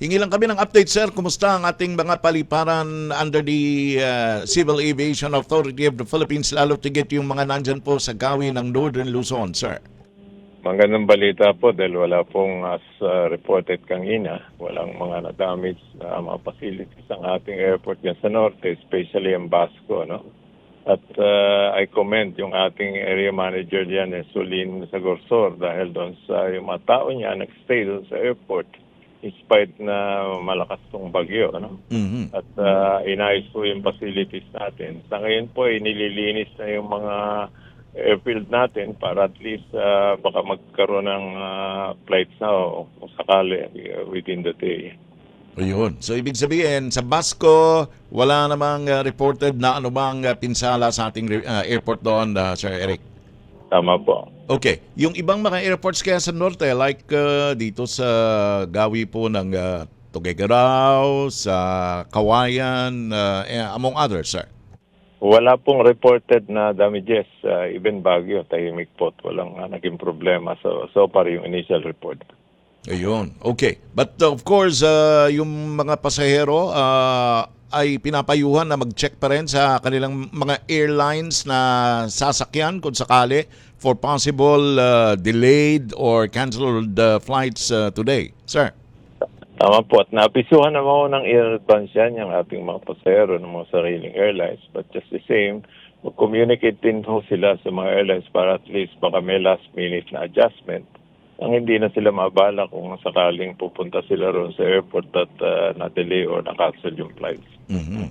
Hingi lang kami ng update, sir. Kumusta ang ating mga paliparan under the uh, Civil Aviation Authority of the Philippines, lalo tigit yung mga nandyan po sa gawin ng Northern Luzon, sir? Magandang balita po dahil wala pong as uh, reported kanina, walang mga na-damage na mga facilities ang ating airport dyan sa norte, especially ang Basco. No? At uh, I commend yung ating area manager diyan, eh, Sulin Sagorsor, dahil doon sa yung mga tao niya nag-stay doon sa airport in spite na malakas tong bagyo. Ano? Mhm. At uh, inayos po yung facilities natin. Sa ngayon po, inililinis na yung mga airfield natin para at least uh, baka magkaroon ng uh, flights na o kung sakali uh, within the day. Ayun. So, ibig sabihin, sa Basco, wala namang uh, reported na anumang uh, pinsala sa ating uh, airport doon, uh, Sir Eric. Tama po. Okay. Yung ibang mga airports kaya sa norte, like uh, dito sa gawi po ng uh, Tuguegarao, sa Kawayan, uh, eh, among others, sir. Wala pong reported na damages, uh, even Baguio, tahimik po, walang uh, naging problema. So, so far yung initial report. Ayun. Okay. But uh, of course, uh, yung mga pasahero uh, ay pinapayuhan na mag-check pa rin sa kanilang mga airlines na sasakyan kung sakali for possible uh, delayed or canceled uh, flights uh, today. Sir. Tama po. At napisuhan naman ho ng air advance yan yung ating mga pasahero ng mga sariling airlines. But just the same, mag-communicate din ho sila sa mga airlines para at least baka may last minute na adjustment ang hindi na sila mabala kung sakaling pupunta sila roon sa airport at uh, na-delay or na-cancel yung flights. Mhm.